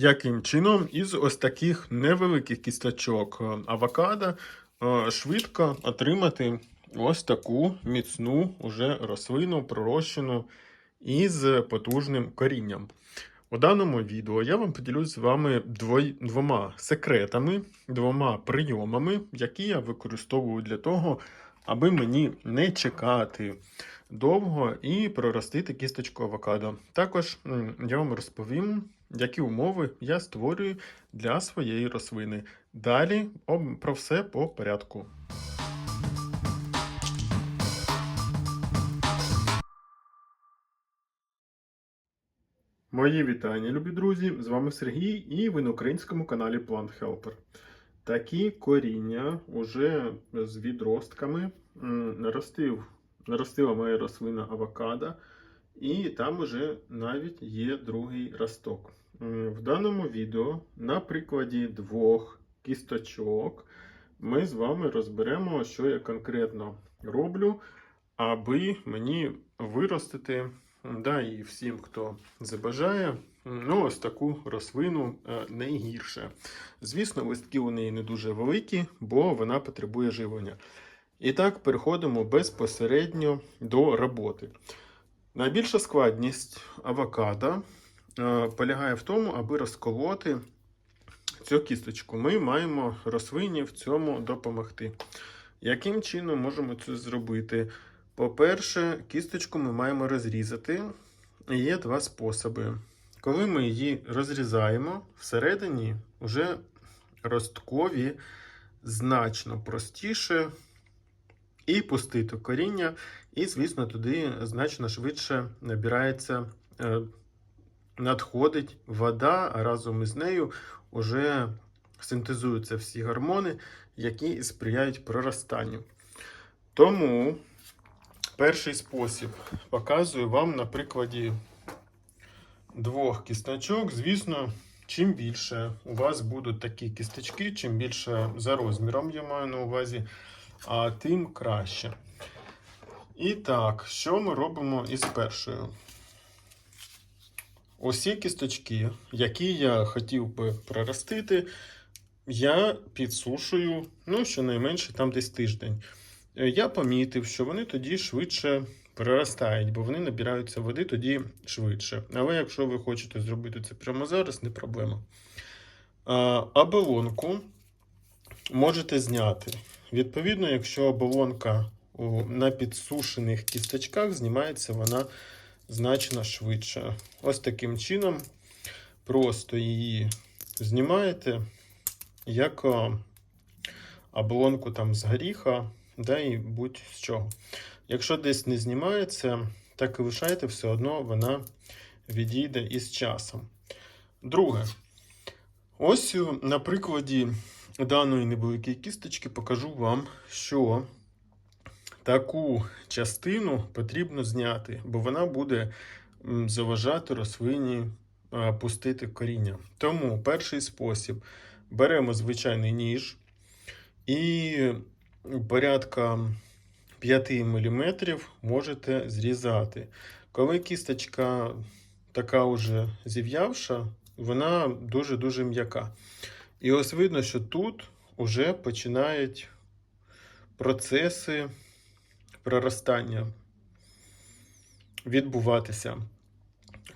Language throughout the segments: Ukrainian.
Яким чином із ось таких невеликих кісточок е, авокадо е, швидко отримати ось таку міцну уже рослину, пророщену із потужним корінням. У даному відео я вам поділюсь з вами двома секретами, двома прийомами, які я використовую для того, аби мені не чекати довго і проростити кісточку авокадо. Також я вам розповім, які умови я створюю для своєї рослини. Далі про все по порядку. Мої вітання, любі друзі! З вами Сергій і ви на українському каналі Plant Helper. Такі коріння уже з відростками наростив, наростила моя рослина авокадо, і там уже навіть є другий росток. В даному відео на прикладі двох кісточок ми з вами розберемо, що я конкретно роблю, аби мені виростити Да, і всім, хто забажає, ну, ось таку рослину е, найгірше. Звісно, листки у неї не дуже великі, бо вона потребує живлення. І так, переходимо безпосередньо до роботи. Найбільша складність авокадо е, полягає в тому, аби розколоти цю кісточку. Ми маємо рослині в цьому допомогти. Яким чином можемо це зробити? По-перше, кісточку ми маємо розрізати. Є два способи. Коли ми її розрізаємо, всередині вже росткові значно простіше і пустити коріння, і, звісно, туди значно швидше набирається, е, надходить вода, а разом із нею вже синтезуються всі гормони, які сприяють проростанню. Тому Перший спосіб показую вам на прикладі двох кісточок. Звісно, чим більше у вас будуть такі кісточки, чим більше за розміром я маю на увазі, а тим краще. І так, що ми робимо із першою? Усі кісточки, які я хотів би проростити, я підсушую, ну, щонайменше там десь тиждень. Е, Я помітив, що вони тоді швидше проростають, бо вони набираються води тоді швидше. Але якщо ви хочете зробити це прямо зараз, не проблема. А, Оболонку можете зняти. Відповідно, якщо оболонка на підсушених кісточках, знімається вона значно швидше. Ось таким чином просто її знімаєте, як оболонку там з горіха, да, і будь-з чого. Якщо десь не знімається, так і лишайте, все одно вона відійде із часом. Друге, ось е, на прикладі даної невеликої кісточки покажу вам, що таку частину потрібно зняти, бо вона буде заважати рослині пустити коріння. Тому перший спосіб беремо звичайний ніж і порядка 5 мм можете зрізати. Коли кісточка така уже зів'явша, вона дуже-дуже м'яка. І ось видно, що тут вже починають процеси проростання відбуватися.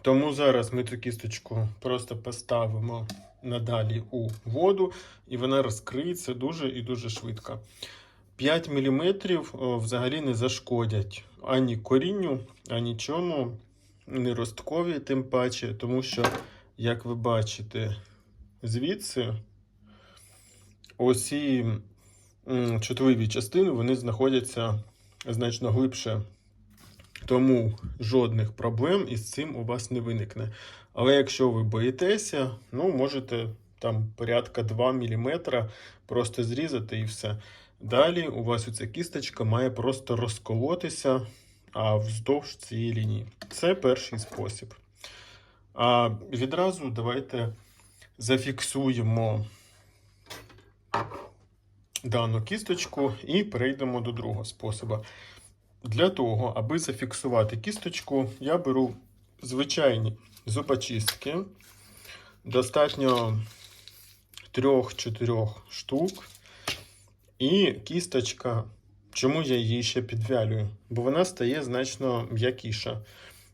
Тому зараз ми цю кісточку просто поставимо надалі у воду, і вона розкриється дуже і дуже швидко. 5 мм взагалі не зашкодять ані корінню, ані чому, не росткові, тим паче, тому що, як ви бачите, звідси оці чутливі частини вони знаходяться значно глибше. Тому жодних проблем із цим у вас не виникне. Але якщо ви боїтеся, ну можете там порядка 2 мм просто зрізати і все. Далі у вас оця кісточка має просто розколотися а вздовж цієї лінії. Це перший спосіб. А відразу давайте зафіксуємо дану кісточку і перейдемо до другого способу. Для того, аби зафіксувати кісточку, я беру звичайні зубочистки, Достатньо 3-4 штук. І кісточка, чому я її ще підвялюю? Бо вона стає значно м'якіша.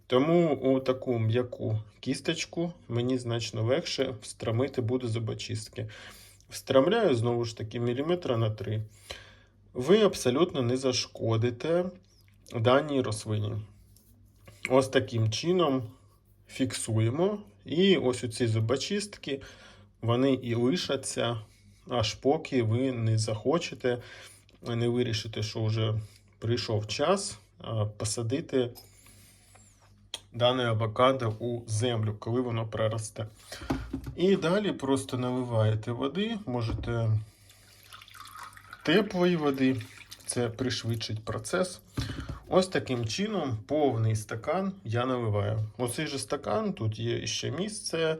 Тому у таку м'яку кісточку мені значно легше встромити буде зубочистки. Встромляю знову ж таки міліметра на 3. Ви абсолютно не зашкодите даній рослині. Ось таким чином фіксуємо. І ось у ці зубочистки вони і лишаться, аж поки ви не захочете, не вирішите, що вже прийшов час посадити дане авокадо у землю, коли воно проросте. І далі просто наливаєте води, можете теплої води, це пришвидшить процес. Ось таким чином повний стакан я наливаю. Оцей же стакан, тут є ще місце,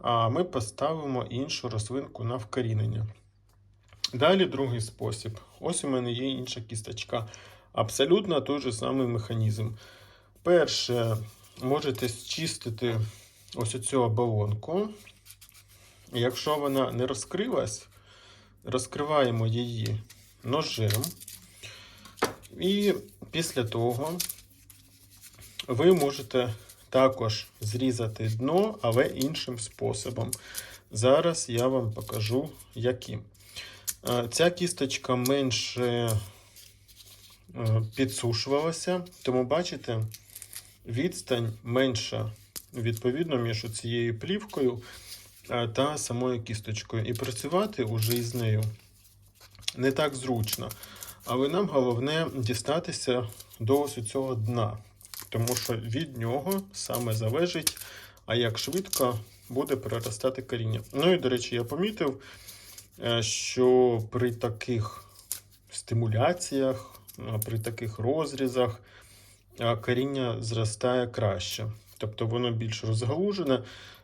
а ми поставимо іншу рослинку на вкорінення. Далі другий спосіб. Ось у мене є інша кісточка. Абсолютно той же самий механізм. Перше, можете зчистити ось цю оболонку. Якщо вона не розкрилась, розкриваємо її ножем. І після того ви можете також зрізати дно, але іншим способом. Зараз я вам покажу, яким. Е, Ця кісточка менше е, підсушувалася, тому бачите, відстань менша, відповідно, між цією плівкою е, та самою кісточкою. І працювати уже із нею не так зручно. Але нам головне дістатися до ось цього дна, тому що від нього саме залежить, а як швидко буде проростати коріння. Ну і, до речі, я помітив, е, що при таких стимуляціях, е, при таких розрізах коріння зростає краще. Тобто воно більш розгалужене,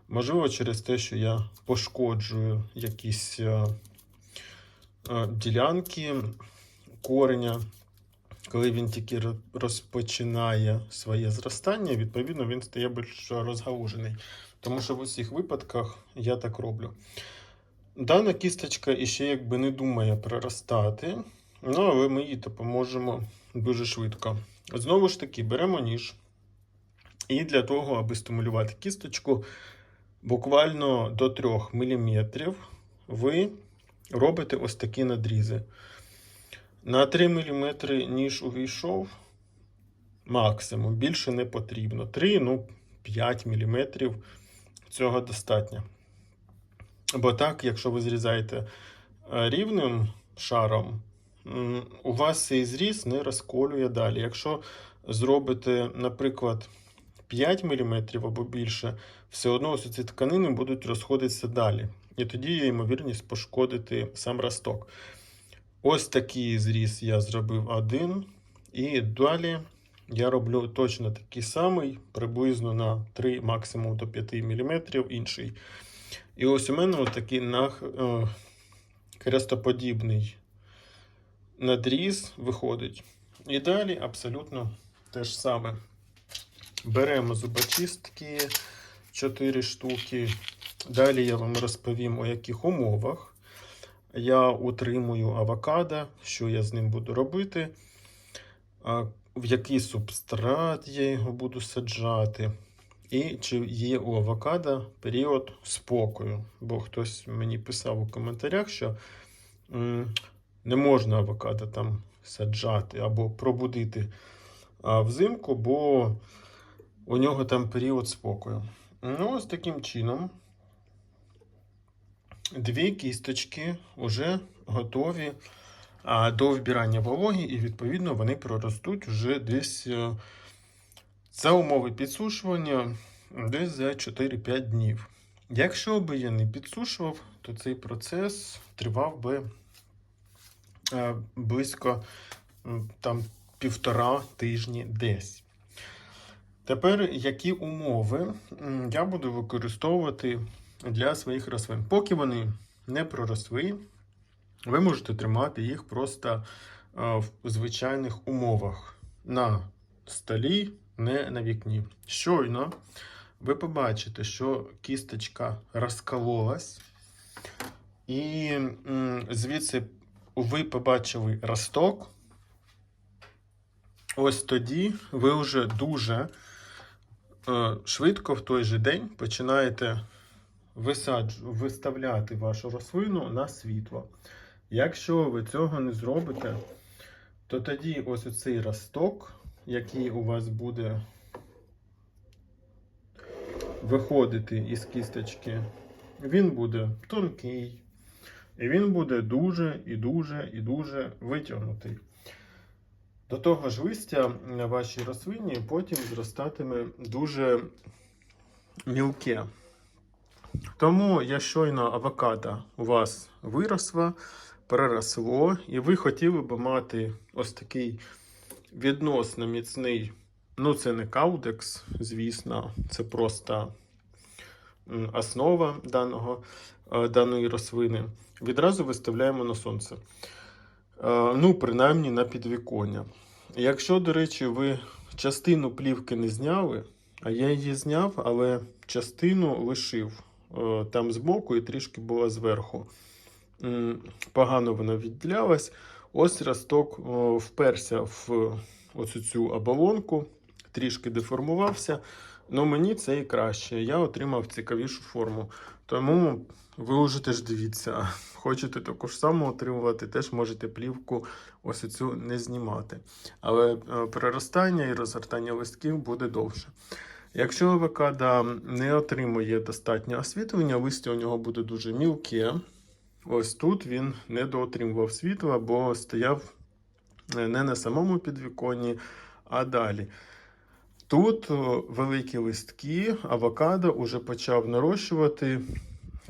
можливо, через те, що я пошкоджую якісь е, е, ділянки кореня, коли він тільки розпочинає своє зростання, відповідно, він стає більш розгалужений. Тому що в усіх випадках я так роблю. Дана кісточка іще якби не думає проростати, ну, але ми їй допоможемо дуже швидко. Знову ж таки, беремо ніж. І для того, аби стимулювати кісточку, буквально до 3 мм ви робите ось такі надрізи. На 3 мм ніж увійшов максимум, більше не потрібно. 3, ну 5 мм цього достатньо. Бо так, якщо ви зрізаєте е, рівним шаром, у вас цей зріз не розколює далі. Якщо зробите, наприклад, 5 мм або більше, все одно ось ці тканини будуть розходитися далі. І тоді є ймовірність пошкодити сам росток. Ось такий зріз я зробив один. І далі я роблю точно такий самий, приблизно на 3, максимум до 5 мм інший. І ось у мене ось такий нах... е, надріз виходить. І далі абсолютно те ж саме. Беремо зубочистки 4 штуки. Далі я вам розповім, у яких умовах я утримую авокадо, що я з ним буду робити, в який субстрат я його буду саджати. І чи є у авокадо період спокою. Бо хтось мені писав у коментарях, що не можна авокадо там саджати або пробудити взимку, бо у нього там період спокою. Ну, ось таким чином. Дві кісточки вже готові до вбирання вологи, і відповідно вони проростуть вже десь е, за умови підсушування десь за 4-5 днів. Якщо би я не підсушував, то цей процес тривав би близько там півтора тижні десь. Тепер які умови я буду використовувати для своїх рослин? Поки вони не проросли, ви можете тримати їх просто е, в звичайних умовах на столі, не на вікні. Щойно ви побачите, що кісточка розкололась, і звідси ви побачили росток. Ось тоді ви вже дуже е, швидко в той же день починаєте виставляти вашу рослину на світло. Якщо ви цього не зробите, то тоді ось оцей росток, який у вас буде виходити із кісточки, він буде тонкий, і він буде дуже і дуже і дуже витягнутий. До того ж, листя на вашій рослині потім зростатиме дуже мілке. Тому, я щойно авокадо у вас виросла, переросло, і ви хотіли б мати ось такий відносно міцний, ну це не каудекс, звісно, це просто основа даного, даної рослини. Відразу виставляємо на сонце. Е, Ну, принаймні на підвіконня. Якщо, до речі, ви частину плівки не зняли, а я її зняв, але частину лишив е, там збоку і трішки була зверху. Погано вона відділялась. Ось росток вперся в оцю цю оболонку, трішки деформувався. Ну мені це і краще. Я отримав цікавішу форму. Тому ви вже теж дивіться, хочете таку ж саму отримувати, теж можете плівку ось цю не знімати. Але е, переростання і розгортання листків буде довше. Якщо авокадо не отримує достатньо освітлення, листя у нього буде дуже мілке. Ось тут він не доотримував світла, бо стояв е, не на самому підвіконні, а далі. Тут великі листки авокадо уже почав нарощувати,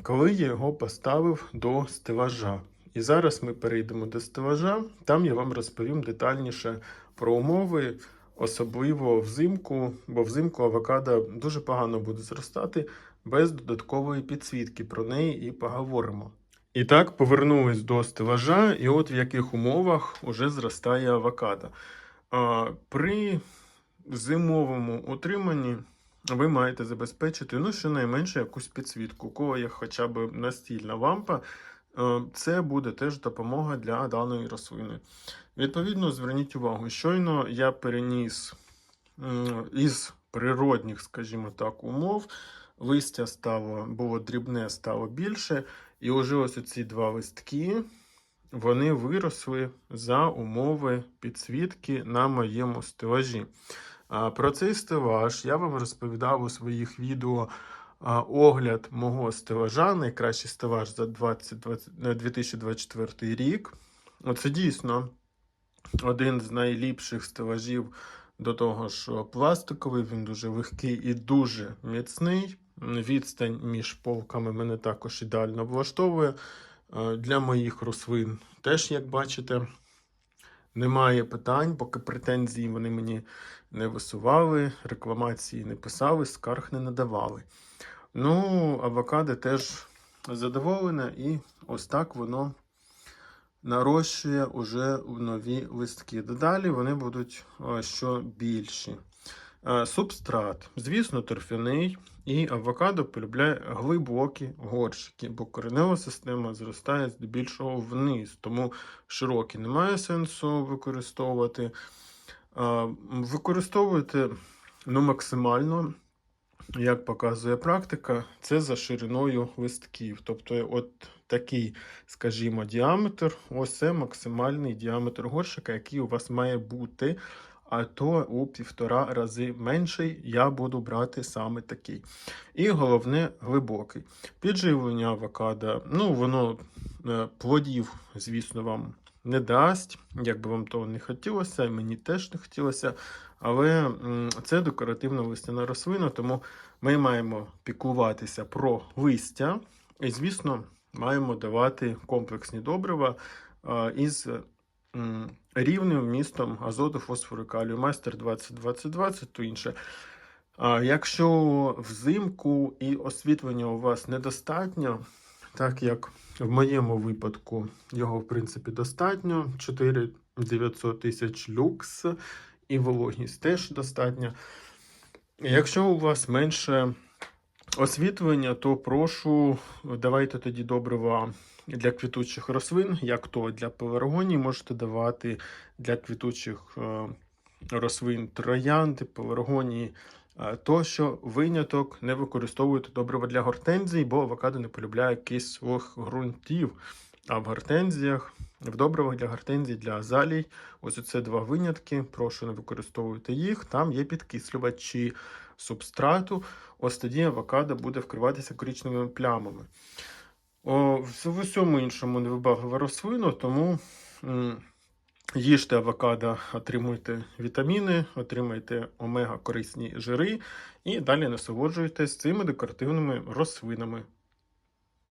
коли я його поставив до стелажа. І зараз ми перейдемо до стелажа. Там я вам розповім детальніше про умови, особливо взимку, бо взимку авокадо дуже погано буде зростати без додаткової підсвітки. Про неї і поговоримо. І так, повернулись до стелажа, і от в яких умовах уже зростає авокадо. При зимовому утриманні ви маєте забезпечити ну, щонайменше якусь підсвітку. У кого є хоча б настільна лампа, е, це буде теж допомога для даної рослини. Відповідно, зверніть увагу, щойно я переніс із природних, скажімо так, умов. Листя стало, було дрібне, стало більше. І вже ось ці два листки вони виросли за умови підсвітки на моєму стелажі. Про цей стелаж я вам розповідав у своїх відео огляд мого стелажа, найкращий стелаж за 20, 20, е, 2024 рік. Оце дійсно один з найліпших стелажів до того, що пластиковий, він дуже легкий і дуже міцний. Відстань між полками мене також ідеально влаштовує. Е, Для моїх рослин теж, як бачите, немає питань, поки претензії вони мені не висували, рекламації не писали, скарг не надавали. Ну, авокадо теж задоволене, і ось так воно нарощує уже в нові листки. Дедалі вони будуть е, що більші. Е, Субстрат, звісно, торфяний, і авокадо полюбляє глибокі горщики, бо коренева система зростає здебільшого вниз, тому широкі немає сенсу використовувати. Використовуйте ну, максимально, як показує практика, це за шириною листків. Тобто, от такий, скажімо, діаметр, ось це максимальний діаметр горщика, який у вас має бути. А то у півтора рази менший я буду брати саме такий. І головне глибокий. Підживлення авокадо, ну воно е, плодів, звісно, вам не дасть, як би вам того не хотілося, і мені теж не хотілося. Але це декоративна листяна рослина, тому ми маємо піклуватися про листя. І, звісно, маємо давати комплексні добрива із рівним вмістом азоту, фосфору, калію, майстер 20-20-20, то інше. Якщо взимку і освітлення у вас недостатньо, так як в моєму випадку його, в принципі, достатньо, 4 900 тисяч люкс, і вологість теж достатньо, Якщо у вас менше освітлення, то прошу давайте тоді добрива для квітучих рослин, як то для пеларгоній можете давати для квітучих е, рослин троянди, пеларгонії е, тощо. Виняток не використовуйте добрива для гортензій, бо авокадо не полюбляє кислих ґрунтів. А в гортензіях, в добривах для гортензій, для азалій, ось це два винятки. Прошу не використовуйте їх. Там є підкислювачі субстрату. Ось тоді авокадо буде вкриватися коричневими плямами. О, в усьому іншому невибаглива рослина, тому їжте авокадо, отримуйте вітаміни, отримайте омега корисні жири і далі насолоджуйтесь цими декоративними рослинами.